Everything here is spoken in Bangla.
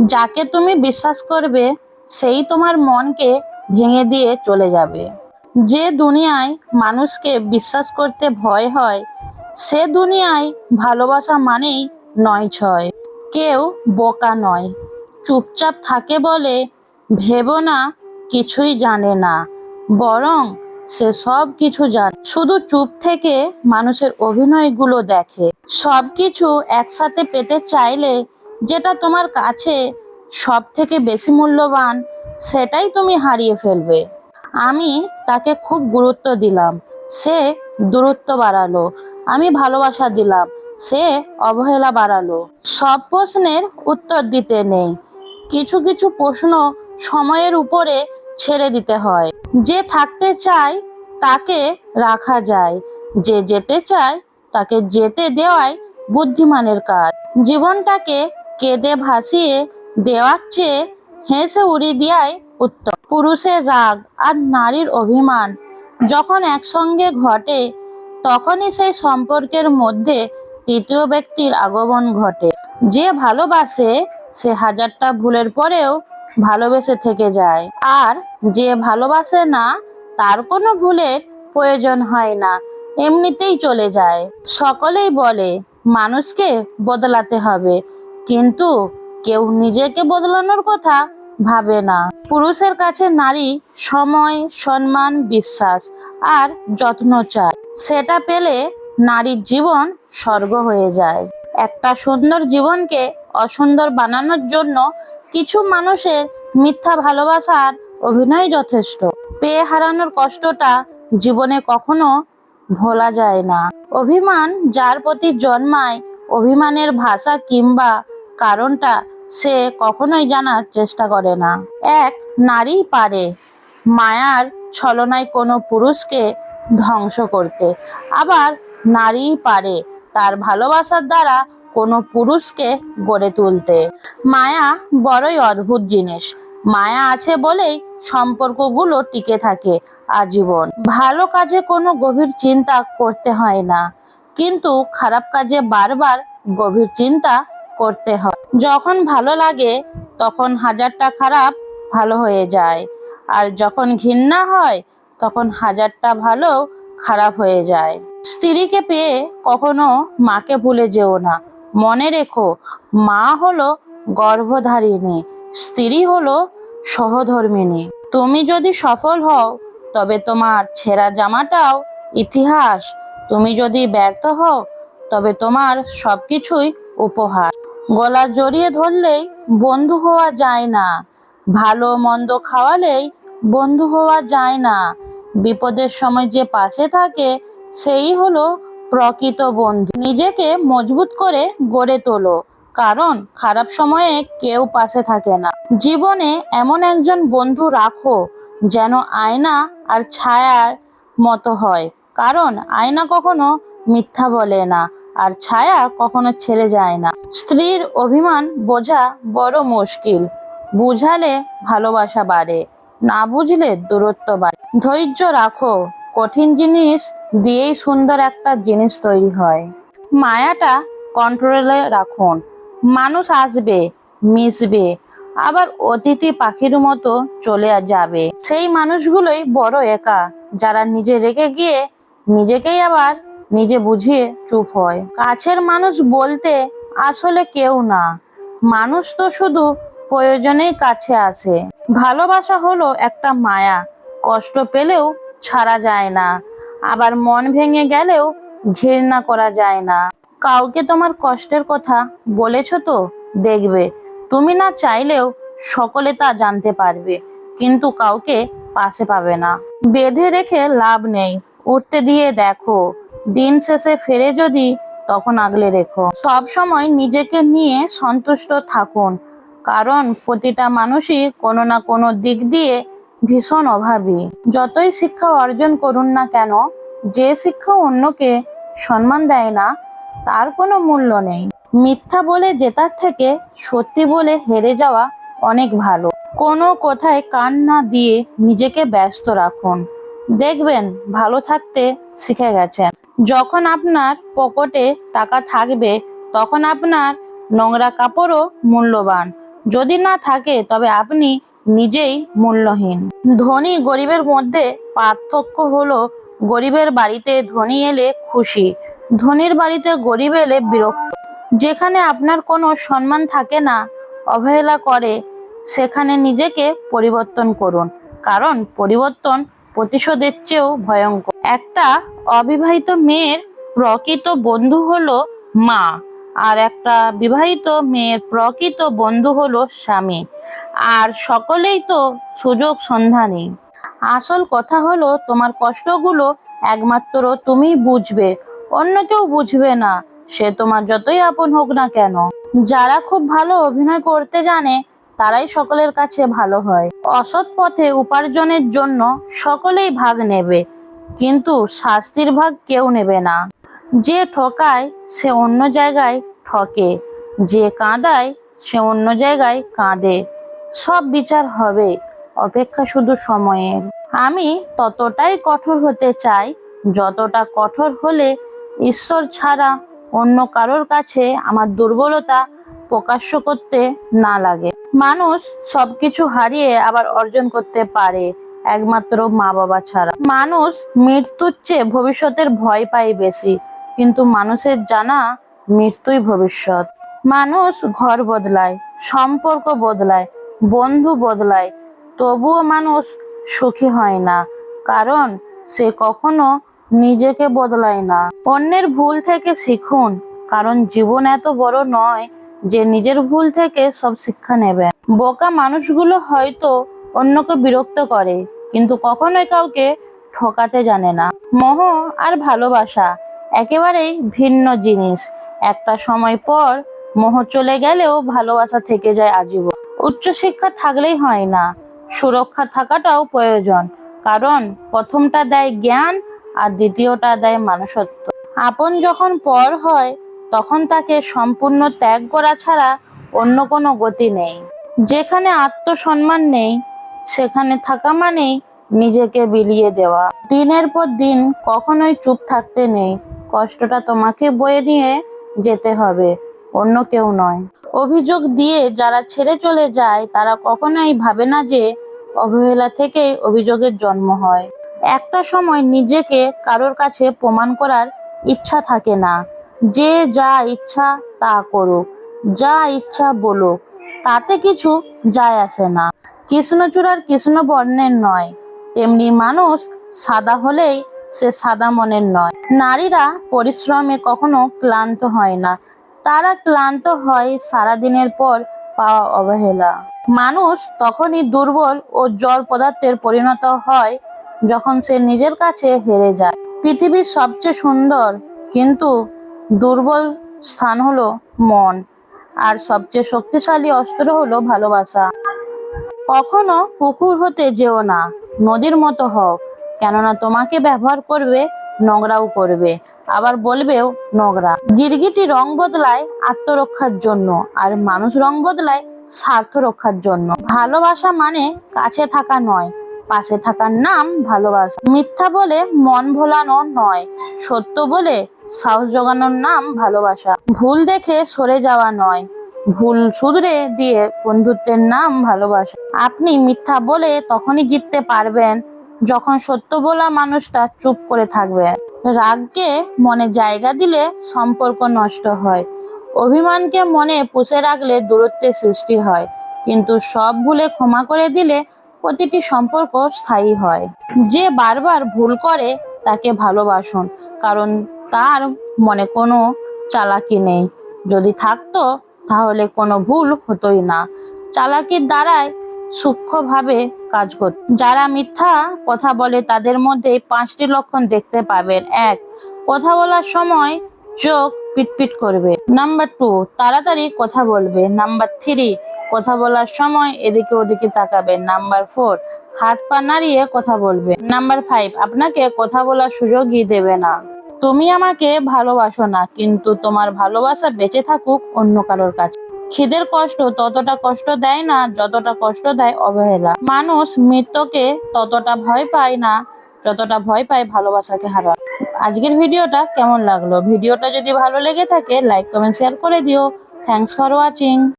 যাকে তুমি বিশ্বাস করবে, সেই তোমার মনকে ভেঙে দিয়ে চলে যাবে। যে দুনিয়ায় মানুষকে বিশ্বাস করতে ভয় হয়, সে দুনিয়ায় ভালোবাসা মানেই নয় ছয়। কেউ বোকা নয়। চুপচাপ থাকে বলে ভেবো না, কিছুই জানে না। বরং সে সব কিছু জানে। শুধু চুপ থেকে মানুষের অভিনয়গুলো দেখে। সব কিছু একসাথে পেতে চাইলে যেটা তোমার কাছে সব থেকে বেশি মূল্যবান, সেটাই তুমি হারিয়ে ফেলবে। আমি তাকে খুব গুরুত্ব দিলাম। সে দূরত্ব বাড়ালো। আমি ভালোবাসা দিলাম। সে অবহেলা বাড়ালো। সব প্রশ্নের উত্তর দিতে নেই। কিছু কিছু প্রশ্ন সময়ের উপরে ছেড়ে দিতে হয়। যে থাকতে চায়, তাকে রাখা যায়। যে যেতে চায়, তাকে যেতে দেওয়াই বুদ্ধিমানের কাজ। জীবনটাকে কেঁদে ভাসিয়ে দেওয়ার চেয়ে হেসে উড়ি দেওয়াই উত্তম পুরুষের রাগ আর নারীর অভিমান যখন একসঙ্গে ঘটে, তখনই সেই সম্পর্কের মধ্যে তৃতীয় ব্যক্তির আগমন ঘটে। যে ভালোবাসে, সে হাজারটা ভুলের পরেও ভালোবেসে থেকে যায়। আর যে ভালোবাসে না, তার কোনো ভুলের প্রয়োজন হয় না, এমনিতেই চলে যায়। সকলেই বলে, মানুষকে বদলাতে হবে। কিন্তু কেউ নিজেকে বদলানোর কথা ভাবে না। পুরুষের কাছে নারী সময়, সম্মান, বিশ্বাস আর যত্ন চায়। সেটা পেলে নারীর জীবন স্বর্গ হয়ে যায়। একটা সুন্দর জীবনকে অসুন্দর বানানোর জন্য কিছু মানুষের মিথ্যা ভালোবাসার অভিনয় যথেষ্ট। পেয়ে হারানোর কষ্টটা জীবনে কখনো ভোলা যায় না। অভিমান যার প্রতি জন্মায়, অভিমানের ভাষা কিংবা কারণটা সে কখনোই জানার চেষ্টা করে না। এক নারী পারে মায়ার ছলনায় কোনো পুরুষকে ধ্বংস করতে। আবার নারী পারে তার ভালোবাসার দ্বারা কোনো পুরুষকে গড়ে তুলতে। মায়া বড়ই অদ্ভুত জিনিস। মায়া আছে বলেই সম্পর্কগুলো টিকে থাকে আজীবন। ভালো কাজে কোনো গভীর চিন্তা করতে হয় না। কিন্তু খারাপ কাজে বারবার গভীর চিন্তা করতে হয়। যখন ভালো লাগে, তখন হাজারটা খারাপ ভালো হয়ে যায়। আর যখন ঘৃণা হয়, তখন হাজারটা ভালো খারাপ হয়ে যায়। স্ত্রীকে পেয়ে কখনো মাকে ভুলে যেও না। মনে রেখো, মা হলো গর্ভধারিণী, স্ত্রী হলো সহধর্মিণী। তুমি যদি সফল হও, তবে তোমার ছেঁড়া জামাটাও ইতিহাস। তুমি যদি ব্যর্থ হও, তবে তোমার সবকিছুই উপহার। গলা জড়িয়ে ধরলেই বন্ধু হওয়া যায় না। ভালো মন্দ খাওয়ালেই বন্ধু হওয়া যায় না। বিপদের সময় যে পাশে থাকে, সেই হলো প্রকৃত বন্ধু। নিজেকে মজবুত করে গড়ে তোলো, কারণ খারাপ সময়ে কেউ পাশে থাকে না। জীবনে এমন একজন বন্ধু রাখো, যেন আয়না আর ছায়ার মতো হয়, কারণ আয়না কখনো মিথ্যা বলে না। আর ছায়া কখনো ছেড়ে যায় না। স্ত্রীর অভিমান বোঝা বড় মুশকিল। বুঝালে ভালোবাসা বাড়ে, না বুঝলে দূরত্ব বাড়ে। ধৈর্য রাখো, কঠিন জিনিস দিয়েই সুন্দর একটা জিনিস তৈরি হয়। মায়াটা কন্ট্রোলে রাখুন। মানুষ আসবে, মিশবে, আবার অতিথি পাখির মতো চলে যাবে। সেই মানুষগুলোই বড় একা, যারা নিজে রেখে গিয়ে নিজেকেই আবার নিজে বুঝিয়ে চুপ হয়। কাছের মানুষ বলতে আসলে কেউ না। মানুষ তো শুধু প্রয়োজনেই কাছে আসে ভালোবাসা হলো একটা মায়া। কষ্ট পেলেও ছাড়া যায় না। আবার মন ভেঙে গেলেও ঘৃণা করা যায় না। কাউকে তোমার কষ্টের কথা বলেছ তো? দেখবে। তুমি না চাইলেও সকলে তা জানতে পারবে, কিন্তু কাউকে পাশে পাবে না। বেঁধে রেখে লাভ নেই। উঠতে দিয়ে দেখো। দিন শেষে ফেরে যদি, তখন আগলে রেখো। সব সময় নিজেকে নিয়ে সন্তুষ্ট থাকুন, কারণ প্রতিটা মানুষই কোনো না কোনো দিক দিয়ে ভীষণ অভাবী। যতই শিক্ষা অর্জন করুন না কেন, যে শিক্ষা অন্যকে সম্মান দেয় না, তার কোনো মূল্য নেই। মিথ্যা বলে জেতার থেকে সত্যি বলে হেরে যাওয়া অনেক ভালো। কোনো কোথায় কান না দিয়ে নিজেকে ব্যস্ত রাখুন। দেখবেন ভালো থাকতে শিখে গেছেন। যখন আপনার পকেটে টাকা থাকবে, তখন আপনার নোংরা কাপড়ও মূল্যবান। যদি না থাকে, তবে আপনি নিজেই মূল্যহীন। ধনী গরিবের মধ্যে পার্থক্য হলো, গরিবের বাড়িতে ধনী এলে খুশি, ধনীর বাড়িতে গরিব এলে বিরক্ত। যেখানে আপনার কোনো সম্মান থাকে না, অবহেলা করে, সেখানে নিজেকে পরিবর্তন করুন। কারণ পরিবর্তন প্রতিশোধের চেয়েও ভয়ঙ্কর। একটা অবিবাহিত মেয়ের প্রকৃত বন্ধু হলো মা আর একটা বিবাহিত মেয়ের প্রকৃত বন্ধু হলো স্বামী। আর সকলেই তো সুযোগ সন্ধানী। আসল কথা হলো, তোমার কষ্টগুলো একমাত্র তুমি বুঝবে। অন্য কেউ বুঝবে না, সে তোমার যতই আপন হোক না কেন। যারা খুব ভালো অভিনয় করতে জানে তারাই সকলের কাছে ভালো হয়। অসৎ পথে উপার্জনের জন্য সকলেই ভাগ নেবে, কিন্তু শাস্তির ভাগ কেউ নেবে না। যে ঠকায় সে অন্য জায়গায় ঠকে, যে কাঁদায় সে অন্য জায়গায় কাঁদে। সব বিচার হবে, অপেক্ষা শুধু সময়ের। আমি ততটাই কঠোর হতে চাই, যতটা কঠোর হলে ঈশ্বর ছাড়া অন্য কারোর কাছে আমার দুর্বলতা প্রকাশ্য করতে না লাগে। মানুষ সবকিছু হারিয়ে আবার অর্জন করতে পারে, একমাত্র মা বাবা ছাড়া। মানুষ মৃত্যুর চেয়ে ভবিষ্যতের ভয় পায় বেশি, কিন্তু মানুষের জানা মৃত্যুই ভবিষ্যৎ। মানুষ ঘর বদলায়, সম্পর্ক বদলায়, বন্ধু বদলায়, তবুও মানুষ সুখী হয় না, কারণ সে কখনো নিজেকে বদলায় না। অন্যের ভুল থেকে শিখুন, কারণ জীবন এত বড় নয় যে নিজের ভুল থেকে সব শিক্ষা নেবে। বোকা মানুষগুলো হয়তো অন্যকে বিরক্ত করে, কিন্তু কখনোই কাউকে ঠকাতে জানে না। মোহ আর ভালোবাসা একেবারেই ভিন্ন জিনিস। একটা সময় পর মোহ চলে গেলেও ভালোবাসা থেকে যায় আজীবন। উচ্চশিক্ষা থাকলেই হয় না, সুরক্ষা থাকাটাও প্রয়োজন। কারণ প্রথমটা দেয় জ্ঞান আর দ্বিতীয়টা দেয় মানুষত্ব। আপন যখন পর হয় তখন তাকে সম্পূর্ণ ত্যাগ করা ছাড়া অন্য কোনো গতি নেই। যেখানে আত্মসম্মান নেই, সেখানে থাকা মানেই নিজেকে বিলিয়ে দেওয়া। দিনের পর দিন কখনোই চুপ থাকতে নেই। কষ্টটা তোমাকে বয়ে নিয়ে যেতে হবে, অন্য কেউ নয়। অভিযোগ দিয়ে যারা ছেড়ে চলে যায়, তারা কখনোই ভাবে না যে অবহেলা থেকেই অভিযোগের জন্ম হয়। একটা সময় নিজেকে কারোর কাছে প্রমাণ করার ইচ্ছা থাকে না। যে যা ইচ্ছা তা করুক যা ইচ্ছা বলুক তাতে কিছু যায় আসে না। কৃষ্ণচূড়ার কৃষ্ণ বর্ণের নয়, তেমনি মানুষ সাদা হলেই সে সাদা মনের নয়। নারীরা পরিশ্রমে কখনো ক্লান্ত হয় না। তারা ক্লান্ত হয় সারাদিনের পর পাওয়া অবহেলা। মানুষ তখনই দুর্বল ও জড় পদার্থের পরিণত হয় যখন সে নিজের কাছে হেরে যায়। পৃথিবীর সবচেয়ে সুন্দর, কিন্তু দুর্বল স্থান হলো মন, আর সবচেয়ে শক্তিশালী অস্ত্র হলো ভালোবাসা। কখনো পুকুর হতে যেও না, নদীর মতো হও, কেননা তোমাকে ব্যবহার করবে, নোংরাও করবে, আবার বলবেও নোংরা। গিরগিটি রং বদলায় আত্মরক্ষার জন্য, আর মানুষ রং বদলায় স্বার্থ রক্ষার জন্য। ভালোবাসা মানে কাছে থাকা নয়, পাশে থাকার নাম ভালোবাসা। মিথ্যা বলে মন ভোলানো নয়, সত্য বলে সাহস জোগানোর নাম ভালোবাসা। ভুল দেখে সরে যাওয়া নয়। ভুল শুধরে দিয়ে বন্ধুত্বের নাম ভালোবাসা। আপনি মিথ্যা বলে তখনই জিততে পারবেন যখন সত্য বলা মানুষটা চুপ করে থাকবে। রাগকে মনে জায়গা দিলে সম্পর্ক নষ্ট হয়। অভিমানকে মনে পুষে রাখলে দূরত্বের সৃষ্টি হয়। কিন্তু সব ভুলে ক্ষমা করে দিলে প্রতিটি সম্পর্ক স্থায়ী হয়। যে বারবার ভুল করে তাকে ভালোবাসুন। কারণ তার মনে কোনো চালাকি নেই। যদি থাকতো, তাহলে কোনো ভুল হতোই না। চালাকির দ্বারাই সূক্ষ্মভাবে কাজ করত। যারা মিথ্যা কথা বলে, তাদের মধ্যে পাঁচটি লক্ষণ দেখতে পাবেন। এক, কথা বলার সময় চোখ পিটপিট করবে। নাম্বার টু, তাড়াতাড়ি কথা বলবে। নাম্বার থ্রি, কথা বলার সময় এদিকে ওদিকে তাকাবে। নাম্বার ফোর, হাত পা নাড়িয়ে কথা বলবে। নাম্বার ফাইভ, আপনাকে কথা বলার সুযোগই দেবে না। তুমি আমাকে ভালোবাসো না, কিন্তু তোমার ভালোবাসা বেঁচে থাকুক অন্য কারোর কাছে। খিদের কষ্ট ততটা কষ্ট দেয় না, যতটা কষ্ট দেয় অবহেলা। মানুষ মৃত্যুকে ততটা ভয় পায় না, যতটা ভয় পায় ভালোবাসাকে হারা আজকের ভিডিওটা কেমন লাগল? ভিডিওটা যদি ভালো লেগে থাকে লাইক কমেন্ট শেয়ার করে দিও। Thanks for watching